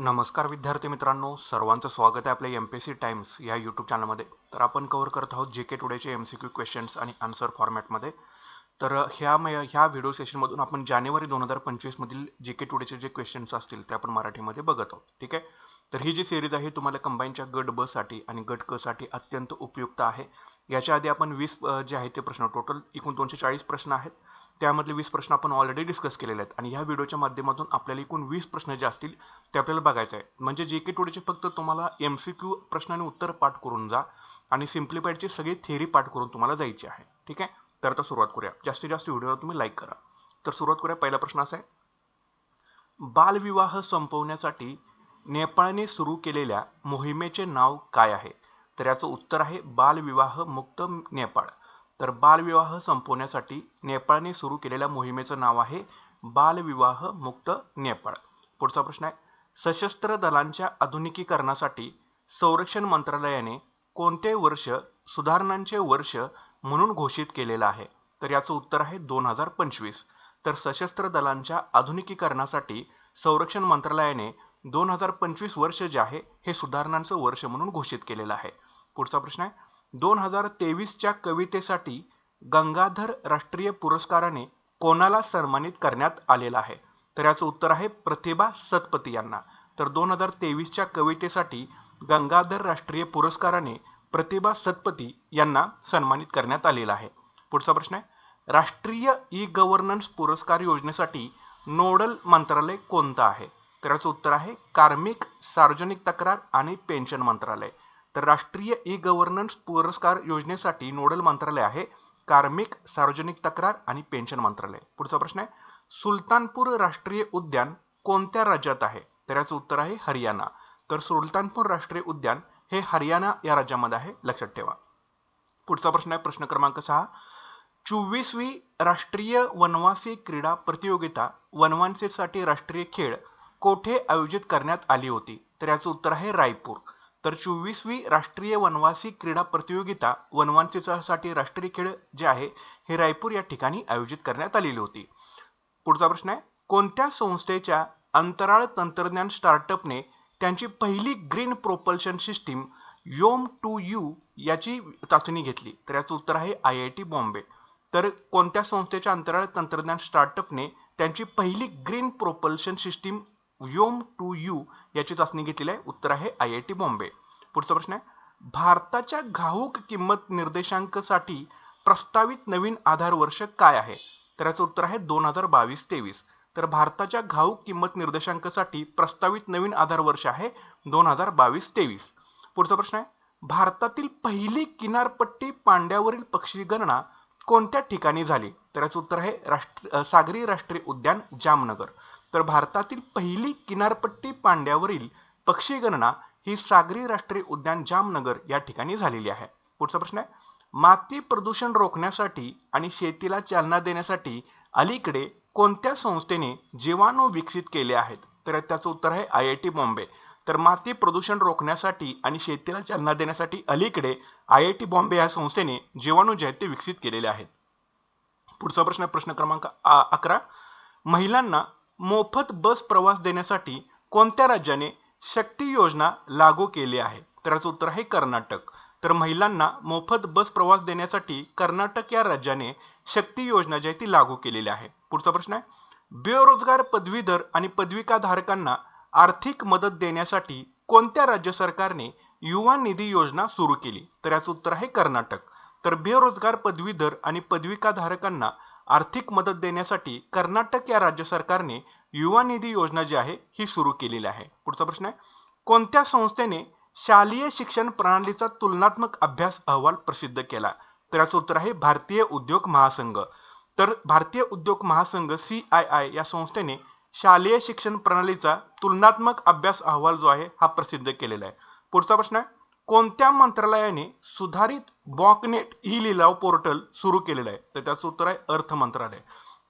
नमस्कार विद्यार्थी मित्रांनो सर्वांचं स्वागत आहे आपल्या एम पी सी टाइम्स या यूट्यूब चॅनलमध्ये तर आपण कव्हर करत आहोत जे के टुडेचे एम सी क्यू क्वेश्चन्स आणि आन्सर फॉर्मॅटमध्ये तर ह्या म- ह्या व्हिडिओ सेशनमधून आपण जानेवारी दोन हजार पंचवीसमधील जे के टुडेचे जे क्वेश्चन्स असतील ते आपण मराठीमध्ये बघत आहोत. ठीक आहे? तर ही जी सिरीज आहे तुम्हाला कंबाईनच्या गट बसाठी आणि गट कसाठी अत्यंत उपयुक्त आहे. याच्या आधी आपण वीस जे आहेत ते प्रश्न टोटल एकूण दोनशे चाळीस प्रश्न आहेत. त्यामधले वीस प्रश्न आपण ऑलरेडी डिस्कस केलेले आहेत. आणि ह्या व्हिडिओच्या माध्यमातून आपल्याला एकूण वीस प्रश्न जे असतील ते आपल्याला बघायचं आहे म्हणजे जे के टुडेचे फक्त तुम्हाला एम सी क्यू प्रश्न आणि उत्तर पाठ करून जा आणि सिम्प्लिफाईडची सगळी थेअरी पाठ करून तुम्हाला जायची आहे. ठीक आहे? तर आता सुरुवात करूया. जास्तीत जास्त व्हिडिओला तुम्ही लाईक करा. तर सुरुवात करूया. पहिला प्रश्न असा आहे. बालविवाह संपवण्यासाठी नेपाळने सुरू केलेल्या मोहिमेचे नाव काय आहे? तर याचं उत्तर आहे बालविवाह मुक्त नेपाळ. तर बालविवाह संपवण्यासाठी नेपाळने सुरू केलेल्या मोहिमेचं नाव आहे बालविवाह मुक्त नेपाळ. पुढचा प्रश्न आहे सशस्त्र दलांच्या आधुनिकीकरणासाठी संरक्षण मंत्रालयाने कोणते वर्ष सुधारणांचे वर्ष म्हणून घोषित केलेलं आहे? तर याचं उत्तर आहे दोन हजार पंचवीस. तर सशस्त्र दलांच्या आधुनिकीकरणासाठी संरक्षण मंत्रालयाने दोन हजार पंचवीस वर्ष जे आहे हे सुधारणांचं वर्ष म्हणून घोषित केलेलं आहे. पुढचा प्रश्न आहे. दोन हजार तेवीसच्या कवितेसाठी गंगाधर राष्ट्रीय पुरस्काराने कोणाला सन्मानित करण्यात आलेला आहे? तर याचं उत्तर आहे प्रतिभा सतपती यांना. तर दोन हजार तेवीसच्या कवितेसाठी गंगाधर राष्ट्रीय पुरस्काराने प्रतिभा सतपती यांना सन्मानित करण्यात आलेला आहे. पुढचा प्रश्न आहे. राष्ट्रीय ई गव्हर्नन्स पुरस्कार योजनेसाठी नोडल मंत्रालय कोणतं आहे? तर याचं उत्तर आहे कार्मिक सार्वजनिक तक्रार आणि पेन्शन मंत्रालय. तर राष्ट्रीय ई गव्हर्नन्स पुरस्कार योजनेसाठी नोडल मंत्रालय आहे कार्मिक सार्वजनिक तक्रार आणि पेन्शन मंत्रालय. पुढचा प्रश्न आहे सुलतानपूर राष्ट्रीय उद्यान कोणत्या राज्यात आहे? तर याचं उत्तर आहे हरियाणा. तर सुलतानपूर राष्ट्रीय उद्यान हे हरियाणा या राज्यामध्ये आहे लक्षात ठेवा. पुढचा प्रश्न आहे प्रश्न क्रमांक सहा. चोवीसवी राष्ट्रीय वनवासी क्रीडा प्रतियोगिता वनवासीसाठी राष्ट्रीय खेळ कोठे आयोजित करण्यात आली होती? तर याचं उत्तर आहे रायपूर. तर चोवीसवी राष्ट्रीय वनवासी क्रीडा प्रतियोगिता वनवासीसाठी राष्ट्रीय खेळ जे आहे हे रायपूर या ठिकाणी आयोजित करण्यात आलेली होती. पुढचा प्रश्न आहे कोणत्या संस्थेच्या अंतराळ तंत्रज्ञान स्टार्टअपने त्यांची पहिली ग्रीन प्रोपल्शन सिस्टीम योम टू यू याची चाचणी घेतली? तर याचं उत्तर आहे आय आय टी बॉम्बे. तर कोणत्या संस्थेच्या अंतराळ तंत्रज्ञान स्टार्टअपने त्यांची पहिली ग्रीन प्रोपल्शन सिस्टीम योम टू यू याची चाचणी घेतलेली आहे. उत्तर आहे आय आय टी बॉम्बे. पुढचा प्रश्न आहे. भारताच्या घाऊक किंमत निर्देशांकासाठी प्रस्तावित नवीन आधार वर्ष काय आहे? तर याचं उत्तर आहे दोन हजार बावीस तेवीस. तर भारताच्या घाऊक किंमत निर्देशांकासाठी प्रस्तावित नवीन आधार वर्ष आहे दोन हजार बावीस तेवीस. पुढचा प्रश्न आहे. भारतातील पहिली किनारपट्टी पांड्यावरील पक्षी गणना कोणत्या ठिकाणी झाली? तर याचं उत्तर आहे राष्ट्र सागरी राष्ट्रीय उद्यान जामनगर. तर भारतातील पहिली किनारपट्टी पांड्यावरील पक्षी गणना ही सागरी राष्ट्रीय उद्यान जामनगर या ठिकाणी झालेली आहे. पुढचा प्रश्न आहे. माती प्रदूषण रोखण्यासाठी आणि शेतीला चालना देण्यासाठी अलीकडे कोणत्या संस्थेने जीवाणू विकसित केले आहेत? तर त्याचं उत्तर आहे आय आय टी बॉम्बे. तर माती प्रदूषण रोखण्यासाठी आणि शेतीला चालना देण्यासाठी अलीकडे आय आय टी बॉम्बे या संस्थेने जीवाणू जे आहेत ते विकसित केलेले आहेत. पुढचा प्रश्न प्रश्न क्रमांक अकरा. महिलांना मोफत बस प्रवास देण्यासाठी कोणत्या राज्याने शक्ती योजना लागू केली आहे? तर याचं उत्तर आहे कर्नाटक. तर महिलांना मोफत बस प्रवास देण्यासाठी कर्नाटक या राज्याने शक्ती योजना जी आहे ती लागू केलेली आहे. पुढचा प्रश्न आहे. बेरोजगार पदवीधर आणि पदविका धारकांना आर्थिक मदत देण्यासाठी कोणत्या राज्य सरकारने युवा निधी योजना सुरू केली? तर याचं उत्तर आहे कर्नाटक. तर बेरोजगार पदवीधर आणि पदविका धारकांना आर्थिक मदत देण्यासाठी कर्नाटक या राज्य सरकारने युवा निधी योजना जी आहे ही सुरू केलेली आहे. पुढचा प्रश्न आहे कोणत्या संस्थेने शालेय शिक्षण प्रणालीचा तुलनात्मक अभ्यास अहवाल प्रसिद्ध केला? तर याचं उत्तर आहे भारतीय उद्योग महासंघ. तर भारतीय उद्योग महासंघ सी आय आय या संस्थेने शालेय शिक्षण प्रणालीचा तुलनात्मक अभ्यास अहवाल जो आहे हा प्रसिद्ध केलेला आहे. पुढचा प्रश्न आहे कोणत्या मंत्रालयाने सुधारित बॉकनेट ही लिलाव पोर्टल सुरू केलेलं आहे? तर त्याचं उत्तर आहे अर्थ मंत्रालय.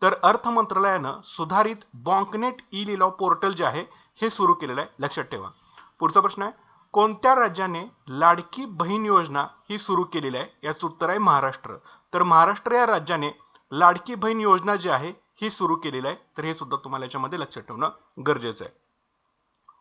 तर अर्थ मंत्रालयानं सुधारित बॉकनेट ई लिलाव पोर्टल जे आहे हे सुरू केलेलं आहे. लक्षात ठेवा. पुढचा प्रश्न आहे कोणत्या राज्याने लाडकी बहीण योजना ही सुरू केलेली आहे? याचं उत्तर आहे महाराष्ट्र. तर महाराष्ट्र या राज्याने लाडकी बहीण योजना जी आहे ही सुरू केलेली आहे. तर हे सुद्धा तुम्हाला याच्यामध्ये लक्षात ठेवणं गरजेचं आहे.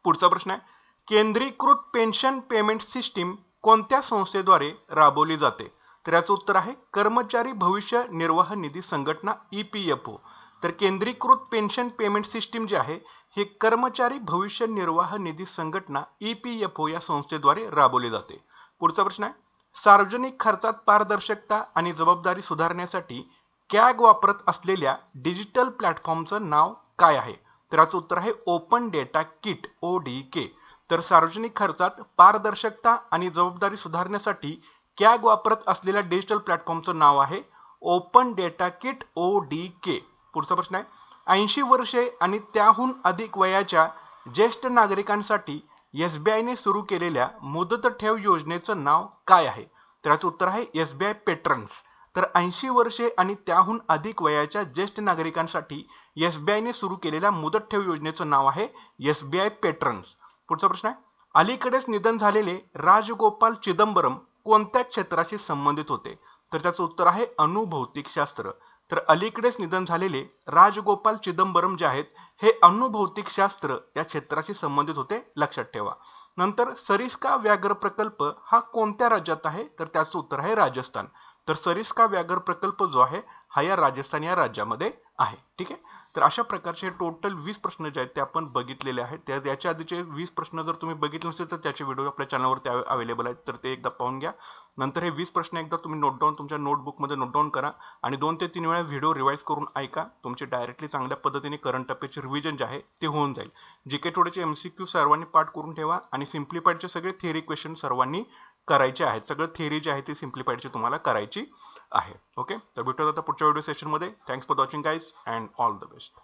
पुढचा प्रश्न आहे केंद्रीकृत पेन्शन पेमेंट सिस्टीम कोणत्या संस्थेद्वारे राबवली जाते? तर याचं उत्तर आहे कर्मचारी भविष्य निर्वाह निधी संघटना ई पी एफ ओ. तर केंद्रीकृत पेन्शन पेमेंट सिस्टीम जे आहे हे कर्मचारी भविष्य निर्वाह निधी संघटना ई पी एफ ओ या संस्थेद्वारे राबवली जाते. पुढचा प्रश्न आहे सार्वजनिक खर्चात पारदर्शकता आणि जबाबदारी सुधारण्यासाठी कॅग वापरत असलेल्या डिजिटल प्लॅटफॉर्मचं नाव काय आहे? तर याचं उत्तर आहे open data kit O D K. तर सार्वजनिक खर्चात पारदर्शकता आणि जबाबदारी सुधारण्यासाठी कॅग वापरत असलेल्या डिजिटल प्लॅटफॉर्मचं नाव आहे open data kit O D K. पुढचा प्रश्न आहे. ऐंशी वर्षे आणि त्याहून अधिक वयाच्या ज्येष्ठ नागरिकांसाठी एस बी आयने सुरू केलेल्या मुदत ठेव योजनेचं नाव काय आहे? तर याचं उत्तर आहे एस बी आय पेट्रन्स. तर ऐंशी वर्षे आणि त्याहून अधिक वयाच्या ज्येष्ठ नागरिकांसाठी एस बी आयने सुरू केलेल्या मुदत ठेव योजनेचं नाव आहे एस बी आय पेट्रन्स. पुढचा प्रश्न आहे. अलीकडेच निधन झालेले राजगोपाल चिदंबरम कोणत्या क्षेत्राशी संबंधित होते? तर त्याचं उत्तर आहे अणुभौतिकशास्त्र तर अलीकडेच निधन झालेले राजगोपाल चिदंबरम जे आहेत हे अणुभौतिकशास्त्र या क्षेत्राशी संबंधित होते लक्षात ठेवा. नंतर सरिस्का व्याघ्र प्रकल्प हा कोणत्या राज्यात आहे? तर त्याचं उत्तर आहे राजस्थान. तर सरिस्का व्याघ्र प्रकल्प जो आहे हा या राजस्थान या राज्यामध्ये आहे. ठीक आहे? तर अशा प्रकारचे टोटल वीस प्रश्न जे आहेत ते आपण बघितलेले आहेत. त्या याच्या आधीचे वीस प्रश्न जर तुम्ही बघितले नसेल तर त्याचे व्हिडिओ आपल्या चॅनलवरती अवेलेबल आहेत. तर ते एकदा पाहून घ्या. नंतर हे वीस प्रश्न एकदा तुम्ही नोट डाऊन तुमच्या नोटबुकमध्ये नोट डाऊन करा आणि दोन ते तीन वेळा व्हिडिओ रिवाईज करून ऐका. तुमचे डायरेक्टली चांगल्या पद्धतीने करंट अफेअरचे रिव्हिजन जे आहे ते होऊन जाईल. जे के टोडेचे एम सी क्यू सर्वांनी पाठ करून ठेवा आणि सिम्प्लिफाईडचे सगळे थेरी क्वेश्चन सर्वांनी करायचे आहेत. सगळं थेरी जे आहे ती सिम्प्लिफाईडचे तुम्हाला करायची आहे. ओके तर भेटूयात आता पुढच्या व्हिडिओ सेशनमध्ये thanks for watching guys and all the best